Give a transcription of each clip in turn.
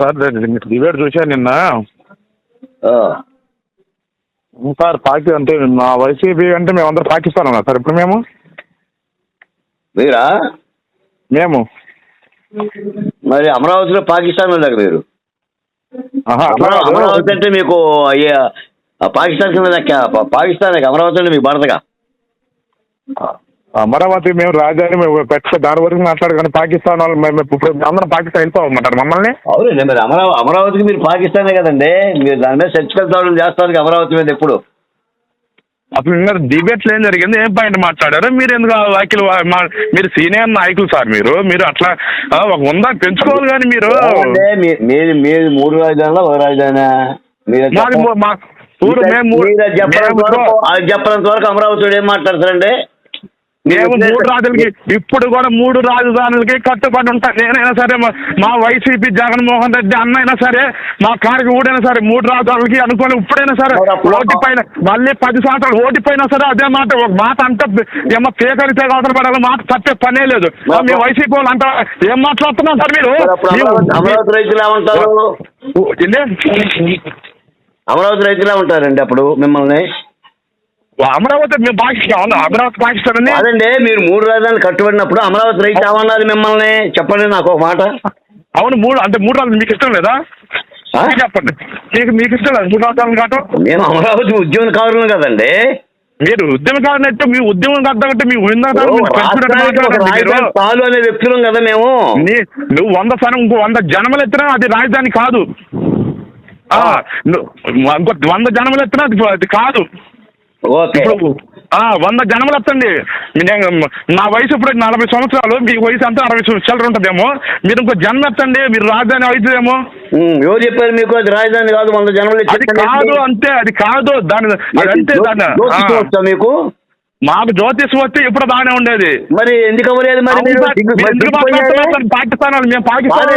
Sir మీరు debate చూశాను నిన్న? సార్ పాకి అంటే మా వైసీపీ అంటే మేమందరం పాకిస్తాన్ ఉన్నా సార్ ఇప్పుడు మేము? మీరా? మేము. మరి అమరావతిలో పాకిస్తాన్ దగ్గర మీరు. అమరావతి అంటే మీకు పాకిస్తాన్ కింద పాకిస్తాన్. అమరావతి అంటే మీకు పడదుగా అమరావతి మేము రాజధాని మేము పెట్ట దాని వరకు మాట్లాడు కానీ పాకిస్తాన్ వాళ్ళు మేము ఇప్పుడు అందరం పాకిస్తాన్ వెళ్ళిపోమంటారు మమ్మల్ని. అవునండి మరి అమరావతి అమరావతికి మీరు పాకిస్తానే కదండి. మీరు దాని మీద సర్జికల్ దాడులు చేస్తారు అమరావతి మీద ఎప్పుడు? అసలు నిన్న డిబేట్లు ఏం జరిగింది. ఏం పాయింట్ మాట్లాడారు? మీరు ఎందుకు వ్యాఖ్యలు మీరు సీనియర్ నాయకులు సార్ మీరు. మీరు అట్లా ఒక ఉందా పెంచుకోవాలి కానీ మీరు. అంటే మీ- మీది మీది మూడు రాజధానిలో ఒక రాజధాని? మీరు మీరు చెప్పనంత వరకు అమరావతి ఏం మాట్లాడతారండి? మేము మూడు రాజులకి ఇప్పుడు కూడా మూడు రాజధానులకి కట్టుబడి ఉంటాం నేనైనా సరే మా- వైసీపీ జగన్మోహన్ రెడ్డి అన్నైనా సరే మా కారికి ఊడైనా సరే మూడు రాజధానులకి అనుకోని ఇప్పుడైనా సరే ఓటు పైన మళ్ళీ పది సంవత్సరాలు ఓటు పైన సరే అదే మాట ఒక మాట అంటే ఏమో పేకరితే అవసరం పడాలి మాట తప్పే పనే లేదు. మీ వైసీపీ వాళ్ళు అంట ఏం మాట్లాడుతున్నారు సార్ మీరు? అమరావతి రైతులు ఏమంటారు? అమరావతి రైతులు ఏమంటారండి అప్పుడు మిమ్మల్ని? అమరావతి మేము పాకిస్తాన్ అమరావతి పాకిస్తాన్ అదండి మీరు మూడు రాజధానులు కట్టుబడినప్పుడు అమరావతి రైతు ఏమన్నారు మిమ్మల్ని? చెప్పండి నాకు ఒక మాట. అవును మూడు అంటే మూడు రాజులు మీకు ఇష్టం లేదా? చెప్పండి. మీకు మీకు ఇష్టం లేదు మూడు రాజధానులు కావటం? నేను అమరావతి ఉద్యమకారులు కదండి. మీరు ఉద్యమం అంటే మీ ఉద్యమం కట్టమంటే మీ ఉన్నత ఓ, రాష్ట్రానికి ఒక రాజధాని చాలు అనే వ్యక్తులం కదా మేము. నువ్వు వంద స్థానం ఇంకో వంద జనములు ఎత్తినా అది రాజధాని కాదు. ఇంకో వంద జనములు ఎత్తినా అది కాదు. ఓకే. వంద జనములు నేను నా వయసు ఇప్పుడు నలభై సంవత్సరాలు మీ వయసు అంతా అరవై సంవత్సరాలు ఉంటుందేమో. మీరు ఇంకో జన్మ ఎత్తండి మీరు రాజధాని అవుతుందేమో. ఎవరు చెప్పారు మీకు అది రాజధాని కాదు వంద జనములు అది కాదు అంతే అది కాదు దాని అంతే. మీకు? మాకు జ్యోతిషం వస్తే ఇప్పుడు బాగానే ఉండేది. మరి ఎందుకు అవ్వలేదు మరి? పాకిస్తాన్ మేము పాకిస్తాన్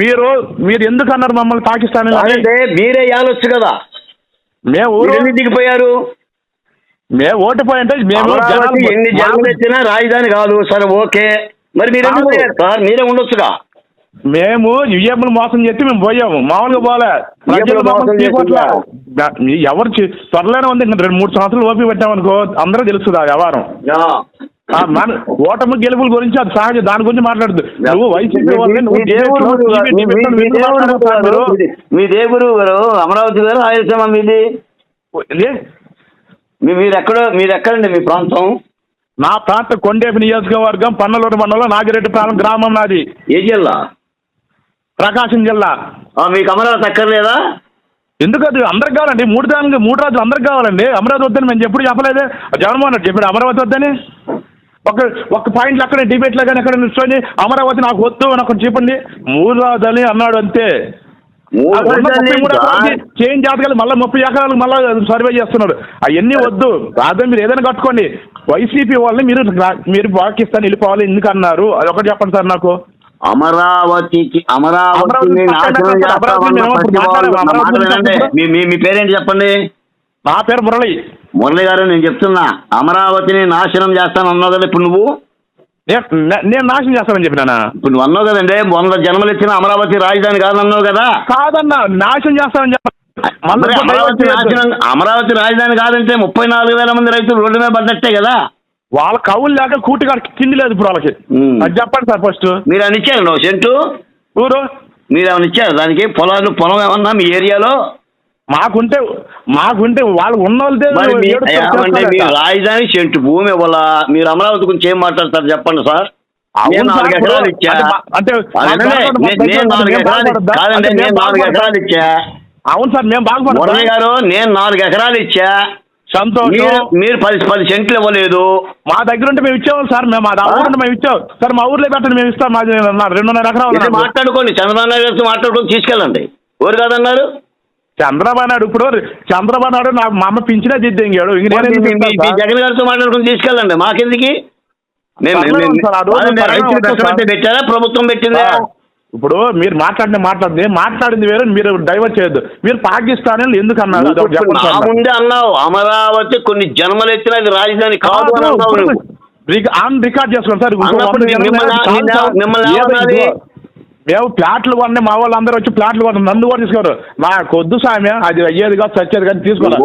మీరు మీరు ఎందుకు అన్నారు మమ్మల్ని పాకిస్తాన్ మీరే ఏలొచ్చు కదా. మేము ఎందుకు దిగిపోయారు మేము ఓటిపోయి అంటే మేము జనాలు- ఎన్ని జన్మలు ఎత్తినా రాజధాని కాదు. సరే ఓకే. మరి మీరు సార్ మీరే ఉండొచ్చుగా? మేము యుఎంలు మోసం చేసి మేము పోయాము. మామూలుగా పోలే. ఎవరు త్వరలోనే ఉంది. రెండు మూడు సంవత్సరాలు ఓపి పెట్టామనుకో అందరూ తెలుస్తుంది ఆ వ్యవహారం మన ఓటమి గెలుపుల గురించి అది సహజ దాని గురించి మాట్లాడదు నువ్వు వైసీపీ మీ దేవుడు గారు, అమరావతి గారు రాయలసీమ మీది? మీరు ఎక్కడ మీరు ఎక్కడండి మీ ప్రాంతం? నా ప్రాంత కొండేపి నియోజకవర్గం పన్నలూరు మండలం నాగిరెడ్డి ప్రాంతం గ్రామం నాది. ఏ జిల్లా? ప్రకాశం జిల్లా. మీకు అమరావతి అక్కర్లేదా? ఎందుకు అది అందరికి కావాలండి? మూడు దానికి మూడు రాజులు అందరికి కావాలండి. అమరావతి వద్దని మేము ఎప్పుడు చెప్పలేదు. జగన్మోహన్ రెడ్డి చెప్పాడు అమరావతి వద్దని. ఒక ఒక పాయింట్లు అక్కడ డిబేట్లో కానీ అక్కడ నిల్చొని అమరావతి నాకు వద్దు అని ఒకటి చెప్పండి. రాజధాని అన్నాడు అంతే? చేంజ్ జాతకాలు మళ్ళీ ముప్పై ఎకరాలకు మళ్ళీ సర్వే చేస్తున్నారు. అవన్నీ వద్దు. రాజధాని మీరు ఏదైనా కట్టుకోండి. వైసీపీ వాళ్ళని మీరు మీరు పాకిస్తాన్ వెళ్ళిపోవాలి ఎందుకు అన్నారు అది ఒకటి చెప్పండి సార్ నాకు. అమరావతికి అమరావతి మీ పేరేంటి చెప్పండి? నా పేరు మురళి. మురళి గారు నేను చెప్తున్నా అమరావతిని నాశనం చేస్తాను అన్నావు కదా ఇప్పుడు నువ్వు? నేను నాశనం చేస్తానని చెప్పినానా ఇప్పుడు నువ్వు అన్నావు కదండి వంద జన్మలు ఇచ్చిన అమరావతి రాజధాని కాదన్నావు కదా? కాదన్నా నాశనం చేస్తానని చెప్ప అమరావతి. నాశనం అమరావతి రాజధాని కాదంటే ముప్పై నాలుగు వేల మంది రైతులు రోడ్డు మీద పడ్డట్టే కదా? వాళ్ళ కవులు లేక కూటిగా తిండి లేదు ఇప్పుడు వాళ్ళకి. అది చెప్పండి సార్ ఫస్ట్ మీరు అని ఇచ్చారు సెంటు? ఊరు? మీరు ఏమైనా ఇచ్చారు? దానికి పొలాలు పొలం ఏమన్నా మీ ఏరియాలో? మాకుంటే మాకుంటే వాళ్ళు ఉన్న వాళ్ళదే మరి. రాజధాని సెంటు భూమి ఇవ్వాలా మీరు అమరావతి గురించి ఏం మాట్లాడతారు చెప్పండి సార్? అవును నేను సార్, నాలుగు ఇప్పుడు ఎకరాలు ఇచ్చా. అంటే నేను నాలుగు మేము ఎకరాలు బాగుపడద్దా? కాదండి అంటే నేను మేము నాలుగు బాగుపడద్దా? ఎకరాలు ఇచ్చా. అవును సార్ మేము బాగుపడతాం గారు నేను నాలుగు ఎకరాలు ఇచ్చా. సంతోషం. మీరు పది పది సెంట్లు ఇవ్వలేదు. మా దగ్గర ఉంటే మేము ఇచ్చాము సార్ మేము మా ఉంటే మేము ఇచ్చాం సార్ మా ఊర్లో పెట్టండి మేము ఇస్తాం. మాది రెండున్నర ఎకరాలు. మాట్లాడుకోండి చంద్రబాబు నాయుడు మాట్లాడుకొని తీసుకెళ్ళండి. ఎవరు కాదన్నారు? చంద్రబాబు నాయుడు ఇప్పుడు చంద్రబాబు నాయుడు నా మా అమ్మ పింఛనే దిద్దింగాడు ఇంక నేను మీ- మీ- మీ-? జగన్ గారితో మాట్లాడుకొని తీసుకెళ్ళండి. మాకెందుకు? పర్లేదు సార్, ఆ రోజు పర్లేదు రైతులు. పెట్టారా? ప్రభుత్వం పెట్టిందా? ఇప్పుడు మీరు మాట్లాడిన మాట్లాడింది మాట్లాడింది వేరే మీరు డైవర్ట్ చేయొద్దు. మీరు పాకిస్తాన్ ఎందుకు అన్నారు అది ఒకటి చెప్పండి నా సార్ నాకు. ముందే అన్నావు. అమరావతి కొన్ని జన్మలు ఎత్తిన అది రాజధాని కాదు అని కాదు, అన్నావు ఇప్పుడు నువ్వు. రిక- ఆన్ రికార్డ్ చేసుకోండి సార్. ఇంకో అన్నప్పుడు వంద ఏదో మేము ప్లాట్లు కొన్నాయి మా వాళ్ళు అందరూ వచ్చి ప్లాట్లు కొన్నారు. నన్ను కూడా తీసుకోరు నాకు వద్దు సామె అది అయ్యేది కాదు చచ్చేది కానీ తీసుకోవాలి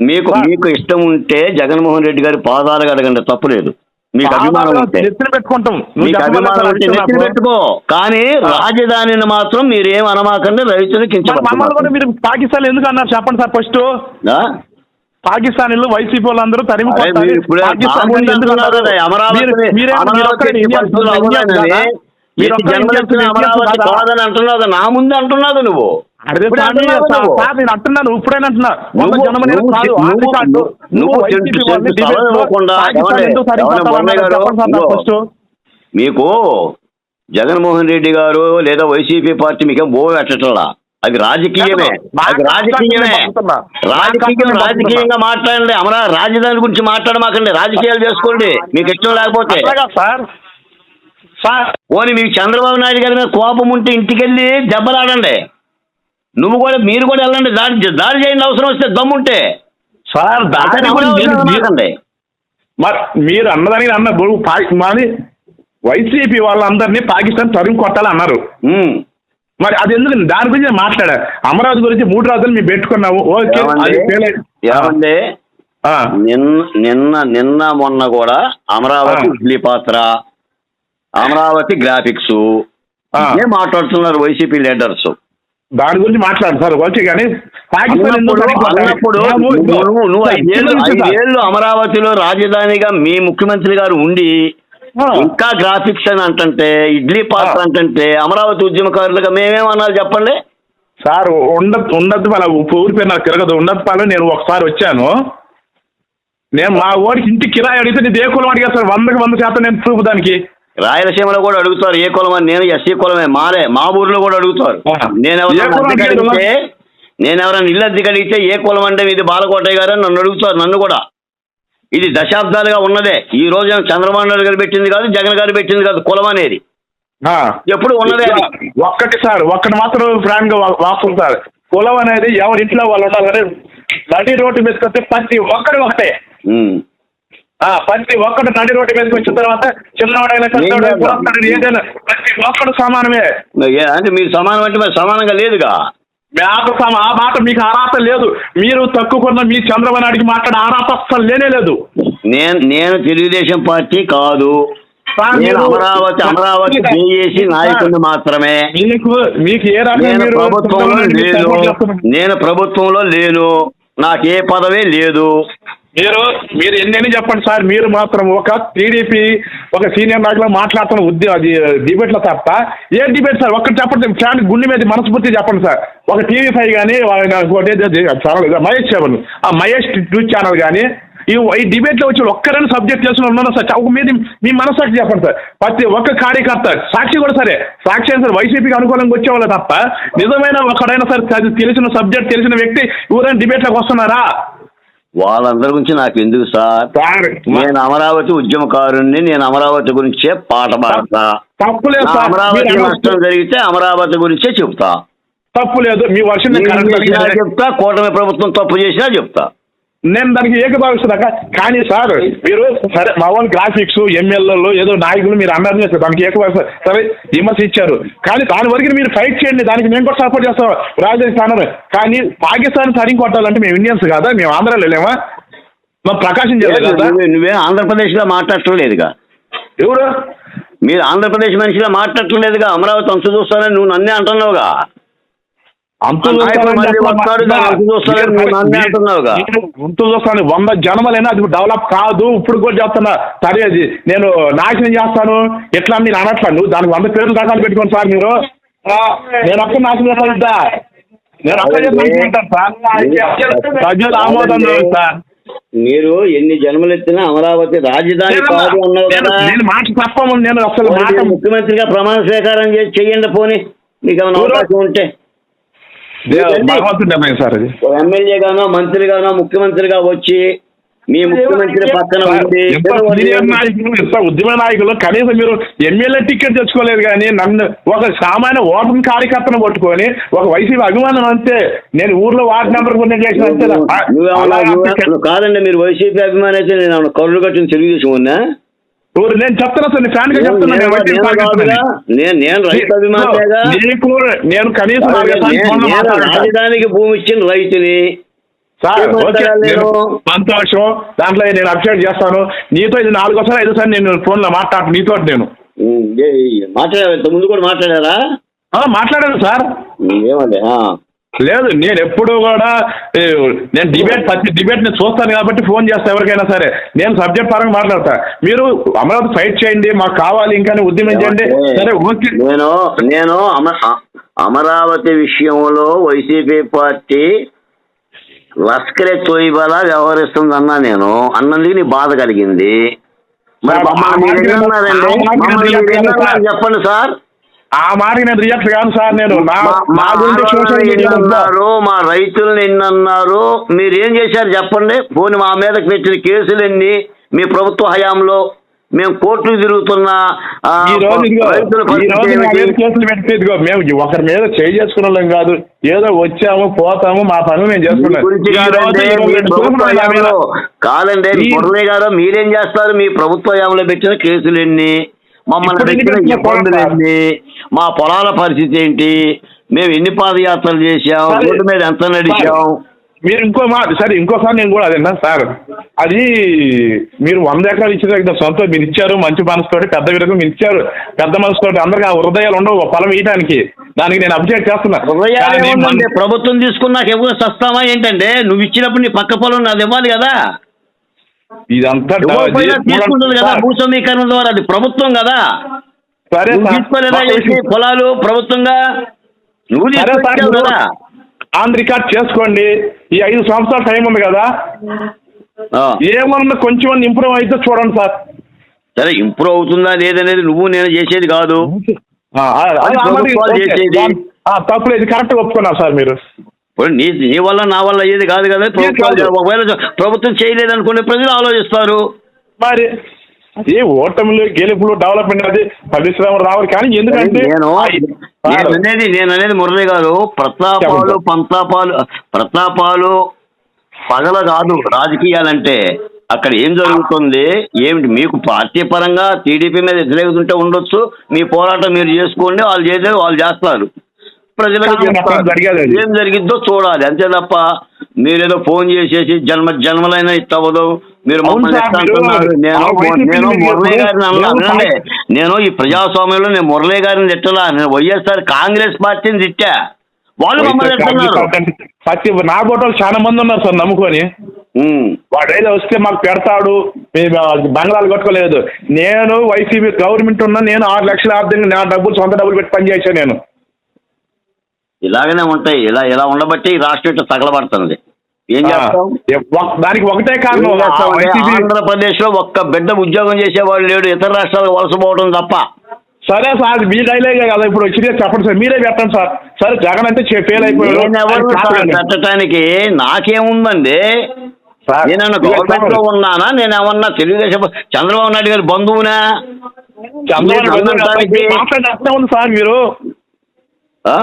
మీకు. మీకు ఇష్టం ఉంటే జగన్మోహన్ రెడ్డి గారి పాదాలు అడగండి తప్పులేదు. మీకు అభిమానం ఉంటే. పెట్టుకుంటాం. మీకు అభిమానం ఉంటే నెత్తిన. పెట్టుకో. కానీ రాజధానిని మాత్రం మీరేం అనమాకండి రైతులు మీరు పాకిస్తాన్ ఎందుకు అన్నారు? చెప్పండి సార్ ఫస్ట్. పాకిస్తానీలు వైసీపీ వాళ్ళందరూ తరిమి అంటున్నావు నా ముందు అంటున్నావు నువ్వు. అదే సార్, నేను అంటున్నాను. ఇప్పుడైనా అంటున్నా. వంద నువ్వు కాదు. ఫస్ట్. మీకు జగన్మోహన్ రెడ్డి గారు లేదా వైసీపీ పార్టీ మీకు బో పెట్టట్లా అది రాజకీయమే. అది రాజకీయమే. రాజకీయం రాజకీయంగా మాట్లాడండి. అమరా రాజధాని గురించి మాట్లాడమాకండి. రాజకీయాలు చేసుకోండి. మీకు ఇష్టం లేకపోతే. సార్. సార్. పోనీ మీకు చంద్రబాబు నాయుడు గారి మీద కోపం ఉంటే ఇంటికెళ్ళి దెబ్బలాడండి. నువ్వు కూడా మీరు కూడా వెళ్ళండి. దాడి దాడి చేయండి. అవసరం వస్తే దమ్ముంటే. సార్ అమరావతి మీరు- మీరు- అన్నదానికి అన్న వైసీపీ వాళ్ళందరినీ పాకిస్తాన్ తరిమి కొట్టాలి అన్నారు ఉమ్. మరి అది ఎందుకు దాని గురించి నేను మాట్లాడా అమరావతి గురించి మూడు రాజులు మేము పెట్టుకున్నాము ఓకే? అది ఆ, నిన్న నిన్న నిన్న మొన్న కూడా అమరావతి ఆ. ఇడ్లీ పాత్ర అమరావతి గ్రాఫిక్స్ ఆ. ఇదే మాట్లాడుతున్నారు వైసీపీ లీడర్స్ దాని గురించి మాట్లాడు సార్ వచ్చి కానీ పాకిస్తాన్ ఎందుకు? అన్నప్పుడు మేము- నువ్వు ఐదేళ్ళు అమరావతిలో రాజధానిగా మీ ముఖ్యమంత్రి గారు ఉండి. ఇంకా గ్రాఫిక్స్ అని అంటుంటే ఇడ్లీ పాత్ర ఆ. అంటుంటే అమరావతి ఉద్యమకారులుగా మేమేమన్నారు చెప్పండి? సార్ ఉండదు ఉండదు వాళ్ళ ఊరి పేరు నాకు తిరగదు. ఉండదు పాలు నేను ఒకసారి వచ్చాను. నేను మా ఓడికి ఇంటి కిరాయి అడిగితే నేను ఏ కులం అడిగా సార్? వందకి వంద శాతం నేను ప్రూఫ్ దానికి. రాయలసీమలో కూడా అడుగుతారు ఏ కులం అని. నేను ఎస్సీ కులమే మారే మా ఊర్లో కూడా అడుగుతారు. నేను ఎవరైనా నేను ఎవరైనా ఇల్లు అద్దెకి అడిగితే ఏ కులం అంటే ఇది బాలకోటయ్య గారు అని నన్ను అడుగుతారు నన్ను కూడా. ఇది దశాబ్దాలుగా ఉన్నదే. ఈ రోజు చంద్రబాబు నాయుడు గారు పెట్టింది కాదు జగన్ గారు పెట్టింది కాదు కులం అనేది. ఎప్పుడు ఉన్నదే ఒక్కటి సార్ ఒక్కటి మాత్రం ఫ్రాంక్గా వా- వాస్తవం సార్. కులం అనేది ఎవరి ఇంట్లో వాళ్ళు ఉండాలి కానీ నడి రోడ్డు మీదకి వస్తే ప్రతి ఒక్కటి ఒకటే. ఉమ్. ఆ, ప్రతి ఒక్కటి నడి రోడ్డు మీదకి వచ్చిన తర్వాత చిన్నవాడైనా ఏదైనా ప్రతి ఒక్కడు సమానమే. అంటే మీరు సమానం అంటే మరి సమానంగా లేదుగా. నాకు సమ- ఆ మాట మీకు అర్హత లేదు. మీరు తక్కువ కొన్న మీ చంద్రబాబు నాయుడికి మాట్లాడే అర్హత అస్సలు లేనే లేదు. నేను నేను తెలుగుదేశం పార్టీ కాదు. నేను మీరు- అమరావతి అమరావతి చేసి నాయకుడిని మాత్రమే. మీకు మీకు ఏ రకంగా నేను ప్రభుత్వంలో లేను? నేను ప్రభుత్వంలో లేను. నాకు ఏ పదవి లేదు. మీరు మీరు ఎన్నెన్ని చెప్పండి సార్? మీరు మాత్రం ఒక టీడీపీ ఒక సీనియర్ నాయకులు మాట్లాడుతున్న ఉద్యోగ అది డిబేట్లో తప్ప. ఏ డిబేట్ సార్? ఒక్కటి చెప్పండి ఫ్యాన్ గుండె మీద మనస్ఫూర్తి చెప్పండి సార్. ఒక టీవీ ఫైవ్ కానీ ఛానల్ మహేష్ సెవెన్ ఆ మహేష్ న్యూస్ ఛానల్ కానీ ఈ ఈ డిబేట్లో వచ్చి ఒక్కరైనా సబ్జెక్ట్ చేసిన ఉన్నారా సార్? ఒక మీద మీ మనసాక్షి చెప్పండి సార్. ప్రతి ఒక్క కార్యకర్త సాక్షి కూడా సరే. సాక్షి అయినా సార్ వైసీపీకి అనుకూలంగా వచ్చేవాళ్ళు తప్ప నిజమైన ఒకడైనా సరే అది తెలిసిన సబ్జెక్ట్ తెలిసిన వ్యక్తి ఎవరైనా డిబేట్లోకి వస్తున్నారా? వాళ్ళందరి గురించి నాకు ఎందుకు సార్? నేను అమరావతి ఉద్యమకారుణ్ణి నేను అమరావతి గురించే పాట పాడతా. అమరావతి మీరు నష్టం జరిగితే అమరావతి గురించే చెప్తా. తప్పు లేదు. మీ వర్షం. చెప్తా కూటమి ప్రభుత్వం తప్పు చేసినా చెప్తా. నేను దానికి ఏకభావిస్తున్నా కానీ సార్ మీరు సరే మా వాళ్ళు గ్రాఫిక్స్ ఎమ్మెల్యేలు ఏదో నాయకులు మీరు అన్నారు చేస్తారు దానికి ఏకభావిస్తారు సరే విమర్శ ఇచ్చారు. కానీ దాని వరకు మీరు ఫైట్ చేయండి దానికి మేము కూడా సపోర్ట్ చేస్తాం రాజధాని స్థానం కానీ పాకిస్తాన్ సరిగ్గా కొట్టాలంటే మేము ఇండియన్స్ కాదా? మేము ఆంధ్రాలో లేమా? మా ప్రకాశం జిల్లా నువ్వే- ఆంధ్రప్రదేశ్లో మాట్లాడట్లేదుగా. ఎవరు? మీరు ఆంధ్రప్రదేశ్ మనిషిగా మాట్లాడట్లేదుగా అమరావతి అంచు చూస్తానని నువ్వు నన్నే అంటున్నావుగా. అంతు ఆ నాయకుడు మళ్ళీ వస్తాడు, దాన్ని అంతు చూస్తాడని నువ్వు నన్నే అంటున్నావుగా. అంతు చూస్తాను వంద జన్మలైనా అది డెవలప్ కాదు ఇప్పుడు కూడా చెప్తున్నా. సరే అది నేను నాశనం చేస్తాను. ఎట్లా నేను అనట్లా నువ్వు దానికి వంద పేర్లు రకాలు పెట్టుకోండి సార్ మీరు. నేను అక్కడ నాశనం చేస్తాను ఇద్దా. నేను అక్కడ ప్రజలు ఆమోదం సార్. మీరు ఎన్ని జన్మలు ఎత్తినా అమరావతి రాజధాని కాదు అన్నావు నేను- కదా. నేను మాట తప్పము నేను అసలు మాట ముఖ్యమంత్రిగా ప్రమాణ స్వీకారం చేసి చెయ్యండి పోనీ. మీకు ఏమైనా? అవకాశం ఉంటే. భగవంతుడు నిర్ణయం సార్ అది ఒక ఎమ్మెల్యే గానో మంత్రి గానో ముఖ్యమంత్రిగా వచ్చి మీ ముఖ్యమంత్రి పక్కన ఉద్యమ నాయకులు కనీసం మీరు ఎమ్మెల్యే టికెట్ తెచ్చుకోలేదు కానీ నన్ను ఒక సామాన్య ఓటమి కార్యకర్తను పట్టుకొని ఒక వైసీపీ అభిమానం అంతే నేను ఊర్లో వార్డు నెంబర్ కొన్ని చేసిన అంతే కాదండి మీరు వైసీపీ అభిమాని అయితే నేను కరుడు కట్టిన తెలుగుదేశం ఉన్నా నేను చెప్తున్నా సార్ ఫ్యాన్గా చెప్తున్నా నేను నేను రైతు అభిమానిగా నీకు నేను కనీసం. రాజధానికి భూమి ఇచ్చిన రైతుని. Sir okay? సంతోషం. దాంట్లో నేను అప్డేట్ చేస్తాను. నీతో ఇది నాలుగోసారి ఐదు సార్ నేను ఫోన్లో మాట్లాడు నీతో నేను. మాట్లాడారు ముందు కూడా మాట్లాడారా? మాట్లాడాను సార్. ఏమండి. లేదు నేను ఎప్పుడు కూడా నేను డిబేట్ ప్రతి డిబేట్ నేను చూస్తాను కాబట్టి ఫోన్ చేస్తా ఎవరికైనా సరే. నేను సబ్జెక్ట్ పరంగా మాట్లాడతా. మీరు అమరావతి ఫైట్ చేయండి మాకు కావాలి ఇంకా ఉద్యమం చేయండి సరే ఓకే. నేను నేను అమరావతి విషయంలో వైసీపీ పార్టీ లష్కరే తోయిబాలా వ్యవహరిస్తుంది అన్నా నేను. అన్నందుకు నీ బాధ కలిగింది. మరి. చెప్పండి సార్. ఆ మాటకి నేను రియాక్ట్ కాను సార్ నేను. మా- గురించి సోషల్ మీడియా అన్నారు మా రైతులను ఎన్ని అన్నారు మీరు ఏం చేశారు చెప్పండి. పోనీ మా మీద పెట్టిన కేసులు ఎన్ని? మీ ప్రభుత్వ హయాంలో మేము కోర్టుకు తిరుగుతున్న రైతుల? కేసులు పెడితే ఇదిగో మేము ఒకరి మీద చేయి చేసుకున్న కాదు. ఏదో వచ్చాము పోతాము మా పనులు మేము చేసుకున్నాం. కాదండి, మురళి గారు మీరేం చేస్తారు? మీ ప్రభుత్వ హయాంలో పెట్టిన కేసులు ఎన్ని? మమ్మల్ని పెట్టినా ఇబ్బందులు. ఎన్ని మా పొలాల పరిస్థితి ఏంటి? మేము ఎన్ని పాదయాత్రలు చేశాం? సరే. రోడ్డు మీద ఎంత నడిచాం? మీరు ఇంకో మా సరే ఇంకోసారి నేను కూడా అదేనా? సార్ అది మీరు వంద ఎకరాలు ఇచ్చిన దగ్గర సొంత మీరు ఇచ్చారు మంచి మనసుతోటి పెద్ద విధంగా మీరు ఇచ్చారు పెద్ద మనసుతోటి అందరికి ఆ హృదయాలు ఉండవు పొలం ఇయడానికి దానికి నేను అబ్జెక్ట్ చేస్తున్నా. ప్రభుత్వం తీసుకున్నాక ఎవరు సస్తామా ఏంటంటే? నువ్వు ఇచ్చినప్పుడు నీ పక్క పొలం నాది ఇవ్వాలి కదా. ఇదంతా తీసుకుంటుంది కదా? ద్వారా అది ప్రభుత్వం కదా? సరే తీసుకోలేదా. పొలాలు ప్రభుత్వంగా? నువ్వు కదా? ఆన్ రికార్డ్ చేసుకోండి. ఈ ఐదు సంవత్సరాల టైం ఉంది కదా. ఏమన్నా కొంచెం ఇంప్రూవ్ అయితే చూడండి సార్. సరే ఇంప్రూవ్ అవుతుందా లేదనేది నువ్వు నేను చేసేది కాదు. చేసేది. తప్పులేదు కరెక్ట్ ఒప్పుకున్నారు సార్ మీరు. నీ నీ వల్ల నా వల్ల అయ్యేది కాదు కదా? ప్రభుత్వాలు కాదు. ఒకవేళ ప్రభుత్వం చేయలేదనుకునే ప్రజలు ఆలోచిస్తారు. మరి ఈ ఓటములు గెలుపులు డెవలప్మెంట్ అది పరిశ్రమ రావాలి కానీ ఎందుకంటే నేను నేను అనేది నేను అనేది మురళి గారు ప్రతాపాలు. పంతాపాలు ప్రతాపాలు పగల కాదు రాజకీయాలంటే అక్కడ ఏం జరుగుతుంది? ఏమిటి? మీకు పార్టీ పరంగా టీడీపీ మీద వ్యతిరేకత ఉంటే ఉండొచ్చు మీ పోరాటం మీరు చేసుకోండి వాళ్ళు చేసేది వాళ్ళు చేస్తారు. ప్రజలకు. జరిగేది. ఏం జరిగిద్దో చూడాలి అంతే తప్ప మీరేదో ఫోన్ చేసేసి జన్మ జన్మలైనా ఇట్టవదు మీరు నేను మురళీ గారిని అన్నా నేను ఈ ప్రజాస్వామ్యంలో నేను మురళీ గారిని తిట్టలా. నేను వైఎస్ఆర్ కాంగ్రెస్ పార్టీని తిట్టా. వాళ్ళు ప్రతి నా ఫోటోలు చాలా మంది ఉన్నారు సార్ నమ్ముకొని. ఉమ్. వాడైతే వస్తే మాకు పెడతాడు. మేము బంగ్లాలు కట్టుకోలేదు. నేను వైసీపీ గవర్నమెంట్ ఉన్నా నేను ఆరు లక్షల ఆర్థిక నా డబ్బులు సొంత డబ్బులు పెట్టి పనిచేసాను నేను. ఇలాగనే ఉంటాయి. ఇలా ఇలా ఉండబట్టి రాష్ట్రం ఇట్లా తగలబడుతుంది ఏం చేస్తాం? దానికి ఒకటే కారణం ఆంధ్రప్రదేశ్లో ఒక్క బిడ్డ ఉద్యోగం చేసేవాడు లేడు. ఇతర రాష్ట్రాలకు వలస పోవడం తప్ప. సరే సార్ మీ డైలాగే కదా. ఇప్పుడు వచ్చిన చెప్పండి సార్. మీరే పెట్టండి సార్. సరే జగన్ అంటే ఫెయిల్ అయిపోయాడు. నేను. పెట్టడానికి నాకేముందండి? ఇదిగో గవర్నమెంట్లో ఉన్నానా? నేను ఏమన్నా తెలుగుదేశం చంద్రబాబు నాయుడు గారి బంధువునా? చంద్రబాబు నాయుడు సార్ మీరు. ఆ?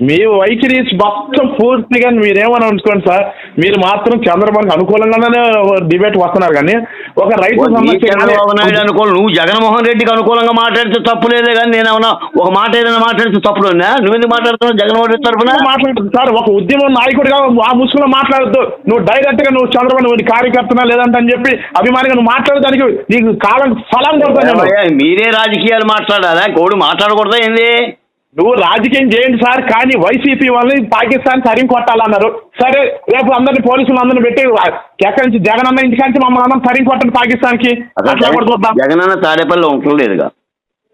మీ వైఖరి మొత్తం పూర్తిగా మీరేమని అనుకోండి సార్ మీరు మాత్రం చంద్రబాబుకి అనుకూలంగానే డిబేట్ వస్తున్నారు కానీ ఒక రైతు చంద్రబాబు నాయుడు నువ్వు జగన్మోహన్ రెడ్డికి అనుకూలంగా మాట్లాడితే తప్పు లేదే కానీ నేను ఏమన్నా ఒక మాట ఏదైనా మాట్లాడితే తప్పులు ఉన్నా నువ్వెందుకు మాట్లాడుతున్నావు జగన్మోహన్ రెడ్డి తరఫున మాట్లాడుతుంది సార్? ఒక ఉద్యమం నాయకుడిగా ఆ ముసుగులో మాట్లాడద్దు. నువ్వు డైరెక్ట్గా నువ్వు చంద్రబాబు నాయుడు కార్యకర్తనా లేదంటే అని చెప్పి అభిమానిగా నువ్వు మాట్లాడడానికి నీకు కాలం ఫలం కొడతాను మీరే రాజకీయాలు మాట్లాడాలా? కోడి మాట్లాడకూడదా ఏంది? నువ్వు రాజకీయం చేయండి సార్ కానీ వైసీపీ వాళ్ళని పాకిస్తాన్ తరిమి కొట్టాలన్నారు. సరే రేపు అందరిని పోలీసులు అందరిని పెట్టి ఎక్కడి నుంచి జగన్ అన్న ఇంటికి నుంచి మమ్మల్ని అందరం తరిమి కొట్టండి పాకిస్తాన్కి జగన్ అన్న తాడేపల్లి ఉండలేదుగా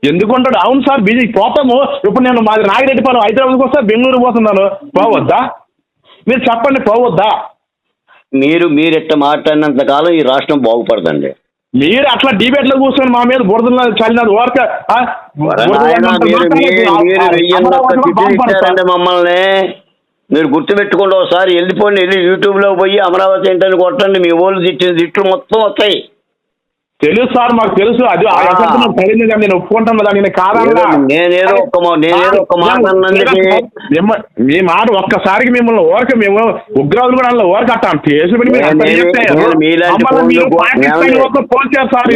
ఎందుకుంటాడు అవును సార్ బిజీ. పోతాము ఇప్పుడు నేను మాది నాగిరెడ్డిపాలెం హైదరాబాద్కి వస్తే బెంగళూరు పోతున్నాను. పోవద్దా? మీరు చెప్పండి పోవద్దా? మీరు మీరు ఎట్ట మాట్లాడినంత కాలం ఈ రాష్ట్రం బాగుపడదండి. మీరు అట్లా డిబేట్లో కూర్చొని మా మీద బురదలో చల్లినది ఓరక బురద మమ్మల్ని. మీరు గుర్తుపెట్టుకోండి ఒకసారి వెళ్ళిపోండి వెళ్ళి యూట్యూబ్లో పోయి అమరావతి ఏంటని కొట్టండి. మీ ఓళ్ళు తిట్టిన తిట్లు మొత్తం వస్తాయి. తెలుసు సార్ మాకు తెలుసు. అది ఆ నాకు కానీ నేను ఒప్పుకుంటాను కదా నేను కాదన్నా ఏదో- నేనేదో ఒక్క మా- నేనేదో ఒక్క మాట అన్నందుకే మీ మాట ఒక్కసారికి మిమ్మల్ని ఓరక మేము ఉగ్రవాదులు కూడా అందులో ఓరకట్టాం. పెట్టి మీరు మీలాంటి ఫోన్ చేస్తారు